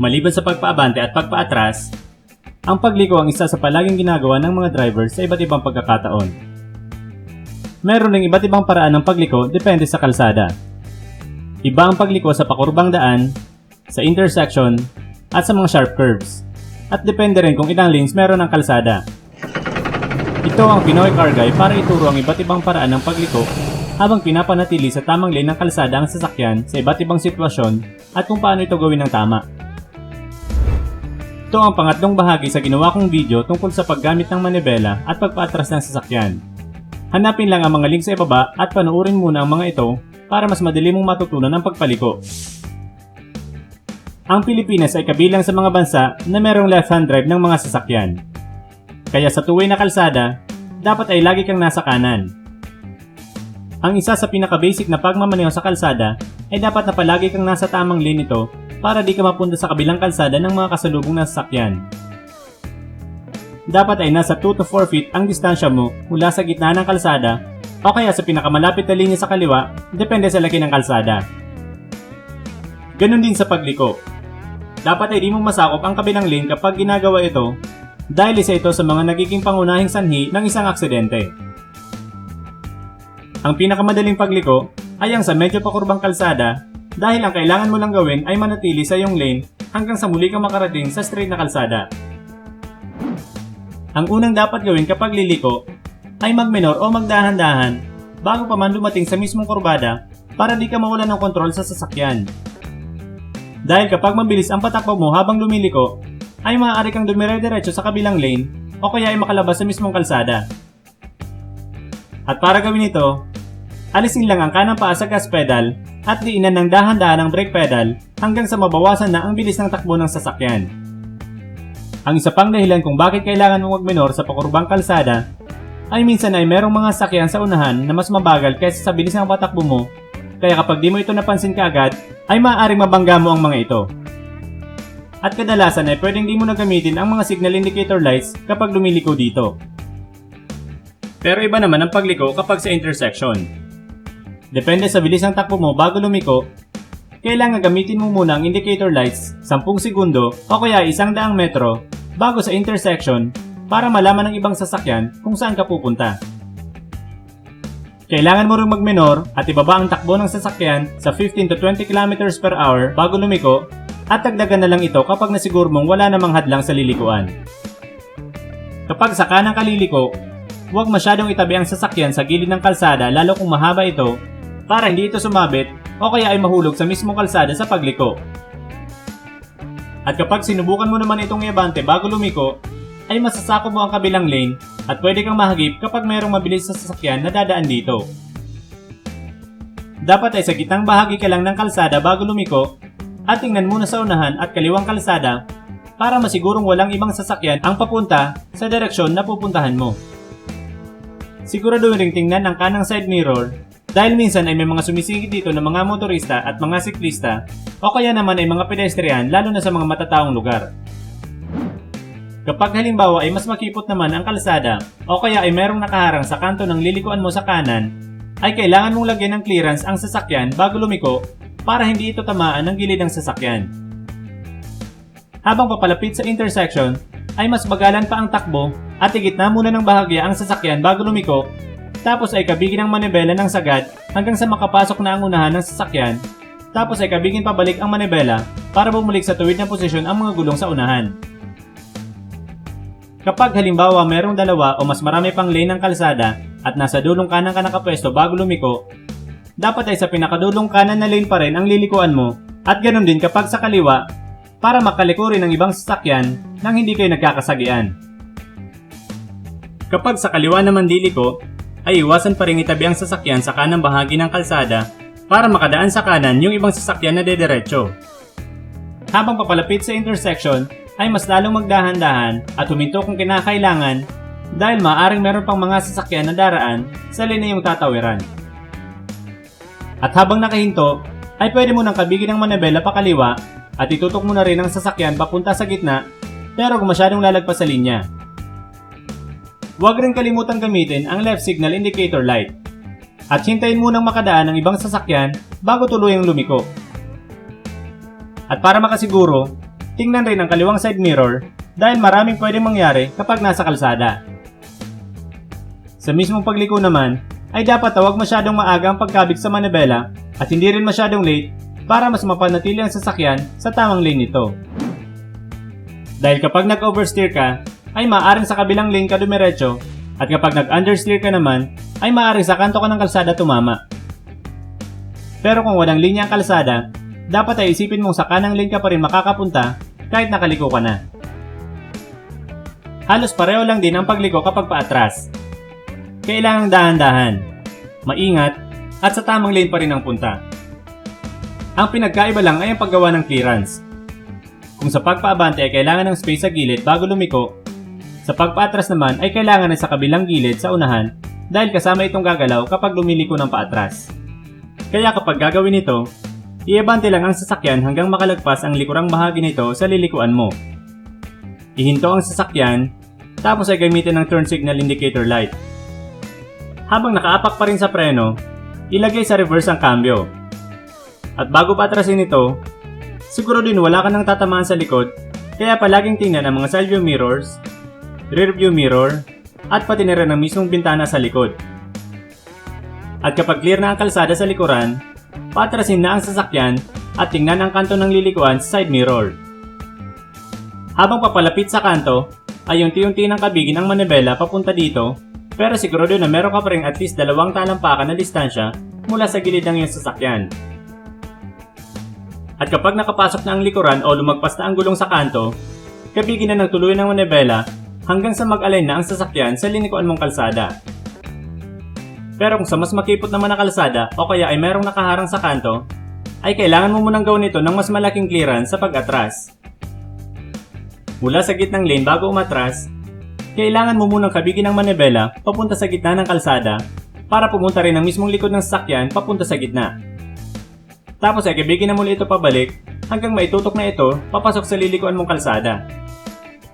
Maliban sa pagpaabante at pagpaatras, ang pagliko ang isa sa palaging ginagawa ng mga drivers sa iba't ibang pagkakataon. Meron ng iba't ibang paraan ng pagliko depende sa kalsada. Iba ang pagliko sa pakurbang daan, sa intersection, at sa mga sharp curves. At depende rin kung ilang lanes meron ang kalsada. Ito ang Pinoy Car Guy para ituro ang iba't ibang paraan ng pagliko habang pinapanatili sa tamang lane ng kalsada ang sasakyan sa iba't ibang sitwasyon at kung paano ito gawin ng tama. Ito ang pangatlong bahagi sa ginawa kong video tungkol sa paggamit ng manibela at pagpaatras ng sasakyan. Hanapin lang ang mga link sa ibaba at panoorin muna ang mga ito para mas madali mong matutunan ang pagpaliko. Ang Pilipinas ay kabilang sa mga bansa na merong left-hand drive ng mga sasakyan. Kaya sa tuway na kalsada, dapat ay lagi kang nasa kanan. Ang isa sa pinaka-basic na pagmamaneho sa kalsada ay dapat na palagi kang nasa tamang lane nito para di ka mapunta sa kabilang kalsada ng mga kasalubong na sasakyan. Dapat ay nasa 2 to 4 feet ang distansya mo mula sa gitna ng kalsada o kaya sa pinakamalapit na linya sa kaliwa depende sa laki ng kalsada. Ganon din sa pagliko. Dapat ay di mo masakop ang kabilang lane kapag ginagawa ito dahil isa ito sa mga nagiging pangunahing sanhi ng isang aksidente. Ang pinakamadaling pagliko ay ang sa medyo pakurbang kalsada dahil ang kailangan mo lang gawin ay manatili sa iyong lane hanggang sa muli kang makarating sa straight na kalsada. Ang unang dapat gawin kapag liliko ay magminor o magdahan-dahan bago pa man dumating sa mismong kurbada para di ka mawala ng kontrol sa sasakyan. Dahil kapag mabilis ang patakbo mo habang lumiliko, ay maaari kang dumire-diretso sa kabilang lane o kaya ay makalabas sa mismong kalsada. At para gawin ito, alisin lang ang kanang paa sa gas pedal at diinan ng dahan-dahan ang brake pedal hanggang sa mabawasan na ang bilis ng takbo ng sasakyan. Ang isa pang dahilan kung bakit kailangan mong magminor sa pakurbang kalsada ay minsan ay merong mga sakyan sa unahan na mas mabagal kaysa sa bilis ng patakbo mo kaya kapag di mo ito napansin kaagad ay maaaring mabangga mo ang mga ito. At kadalasan ay pwedeng di mo na gamitin ang mga signal indicator lights kapag lumiliko dito. Pero iba naman ang pagliko kapag sa intersection. Depende sa bilis ng takbo mo bago lumiko, kailangan gamitin mo muna ang indicator lights 10 segundo o kaya isang daang metro bago sa intersection para malaman ng ibang sasakyan kung saan ka pupunta. Kailangan mo rin magminor at ibaba ang takbo ng sasakyan sa 15 to 20 km per hour bago lumiko at dagdagan na lang ito kapag nasiguro mong wala namang hadlang sa lilikuan. Kapag sa kanang kaliliko, huwag masyadong itabi ang sasakyan sa gilid ng kalsada lalo kung mahaba ito para hindi ito sumabit o kaya ay mahulog sa mismong kalsada sa pagliko. At kapag sinubukan mo naman itong iabante bago lumiko, ay masasako mo ang kabilang lane at pwede kang mahagip kapag mayroong mabilis sa sasakyan na dadaan dito. Dapat ay sa gitnang bahagi ka lang ng kalsada bago lumiko at tingnan muna sa unahan at kaliwang kalsada para masigurong walang ibang sasakyan ang papunta sa direksyon na pupuntahan mo. Siguraduhin ring tingnan ang kanang side mirror dahil minsan ay may mga sumisingit dito ng mga motorista at mga siklista o kaya naman ay mga pedestrian lalo na sa mga matataong lugar. Kapag halimbawa ay mas makipot naman ang kalsada o kaya ay merong nakaharang sa kanto ng lilikuan mo sa kanan, ay kailangan mong lagyan ng clearance ang sasakyan bago lumiko para hindi ito tamaan ng gilid ng sasakyan. Habang papalapit sa intersection, ay mas bagalan pa ang takbo at higit na muna ng bahagya ang sasakyan bago lumiko tapos ay kabigin ang manibela ng sagad hanggang sa makapasok na ang unahan ng sasakyan tapos ay kabigin pabalik ang manibela para bumalik sa tuwid na posisyon ang mga gulong sa unahan. Kapag halimbawa merong dalawa o mas marami pang lane ng kalsada at nasa dulong kanan ka nakapwesto bago lumiko, dapat ay sa pinakadulong kanan na lane pa rin ang lilikuan mo at ganun din kapag sa kaliwa para makaliko rin ng ibang sasakyan nang hindi kayo nagkakasagian. Kapag sa kaliwa naman liliko, ay iwasan pa rin itabi ang sasakyan sa kanang bahagi ng kalsada para makadaan sa kanan yung ibang sasakyan na dederecho. Habang papalapit sa intersection, ay mas lalong magdahan-dahan at huminto kung kinakailangan dahil maaaring meron pang mga sasakyan na daraan sa linya yung tatawiran. At habang nakahinto, ay pwede mo nang kabigin ng manabela pa kaliwa at itutok mo na rin ang sasakyan papunta sa gitna pero kung masyadong lalagpas sa linya. Huwag rin kalimutang gamitin ang left signal indicator light at hintayin munang makadaan ng ibang sasakyan bago tuluyang lumiko. At para makasiguro, tingnan rin ang kaliwang side mirror dahil maraming pwedeng mangyari kapag nasa kalsada. Sa mismong pagliko naman, ay dapat tawag masyadong maaga ang pagkabit sa manibela at hindi rin masyadong late para mas mapanatili ang sasakyan sa tamang lane nito. Dahil kapag nag-oversteer ka, ay maaaring sa kabilang lane ka dumiretso at kapag nag-understeer ka naman, ay maaaring sa kanto ka ng kalsada tumama. Pero kung walang linya ang kalsada, dapat ay isipin mong sa kanang lane ka pa rin makakapunta kahit nakaliko ka na. Halos pareho lang din ang pagliko kapag paatras. Kailangang dahan-dahan, maingat, at sa tamang lane pa rin ang punta. Ang pinagkaiba lang ay ang paggawa ng clearance. Kung sa pagpaabante ay kailangan ng space sa gilid bago lumiko, sa pagpaatras naman ay kailangan na sa kabilang gilid sa unahan dahil kasama itong gagalaw kapag lumiliko ng paatras. Kaya kapag gagawin ito, iabante lang ang sasakyan hanggang makalagpas ang likurang bahagi nito sa lilikuan mo. Ihinto ang sasakyan, tapos ay gamitin ng turn signal indicator light. Habang nakaapak pa rin sa preno, ilagay sa reverse ang cambio. At bago patrasin ito, siguro din wala ka nang tatamaan sa likod, kaya palaging tingnan ang mga view mirrors, rear view mirror, at pati na rin ang mismong bintana sa likod. At kapag clear na ang kalsada sa likuran, patrasin na ang sasakyan at tingnan ang kanto ng lilikuan sa side mirror. Habang papalapit sa kanto, ay unti-unti ng kabigin ang manibela papunta dito pero sigurado na meron ka pa rin at least dalawang talampakan na distansya mula sa gilid ng iyong sasakyan. At kapag nakapasok na ang likuran o lumagpas na ang gulong sa kanto, kabigin na ng tuloy ng manibela hanggang sa mag-align na ang sasakyan sa linikuan mong kalsada. Pero kung sa mas makipot naman na kalsada o kaya ay merong nakaharang sa kanto, ay kailangan mo munang gawin ito ng mas malaking clearance sa pag-atras. Mula sa gitnang lane bago umatras, kailangan mo munang kabigin ng manibela papunta sa gitna ng kalsada para pumunta rin ang mismong likod ng sasakyan papunta sa gitna. Tapos ay kabigin na muli ito pabalik hanggang maitutok na ito papasok sa lilikuan mong kalsada.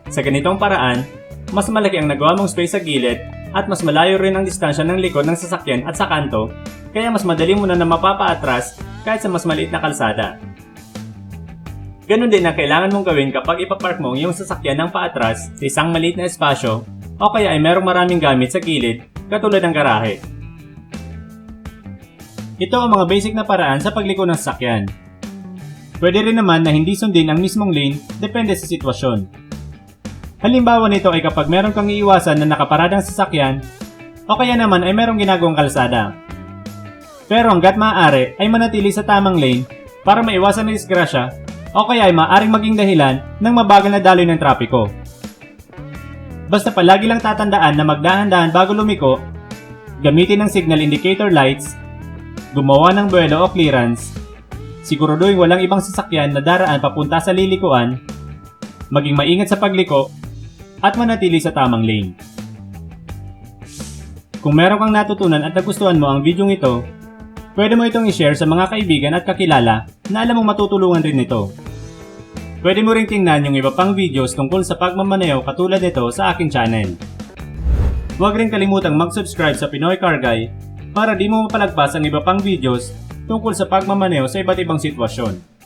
Sa ganitong paraan, mas malaki ang nagawa mong space sa gilid at mas malayo rin ang distansya ng likod ng sasakyan at sa kanto, kaya mas madali mo na na mapapaatras kahit sa mas maliit na kalsada. Ganon din ang kailangan mong gawin kapag ipapark mo ang sasakyan ng paatras sa isang maliit na espasyo o kaya ay merong maraming gamit sa gilid katulad ng garahe. Ito ang mga basic na paraan sa pagliko ng sasakyan. Pwede rin naman na hindi sundin ang mismong lane depende sa sitwasyon. Halimbawa nito ay kapag meron kang iiwasan na nakaparadang sasakyan o kaya naman ay merong ginagawang kalsada. Pero hanggat maaari ay manatili sa tamang lane para maiwasan ng disgrasya o kaya ay maaaring maging dahilan ng mabagal na daloy ng trapiko. Basta palagi lang tatandaan na magdahan-dahan bago lumiko, gamitin ng signal indicator lights, gumawa ng buwelo o clearance, siguraduhin walang ibang sasakyan na daraan papunta sa lilikuan, maging maingat sa pagliko, at manatili sa tamang lane. Kung meron kang natutunan at nagustuhan mo ang video ito, pwede mo itong i-share sa mga kaibigan at kakilala na alam mong matutulungan rin nito. Pwede mo ring tingnan yung iba pang videos tungkol sa pagmamaneho katulad nito sa aking channel. Huwag rin kalimutang mag-subscribe sa Pinoy Car Guy para di mo mapalagpas ang iba pang videos tungkol sa pagmamaneho sa iba't ibang sitwasyon.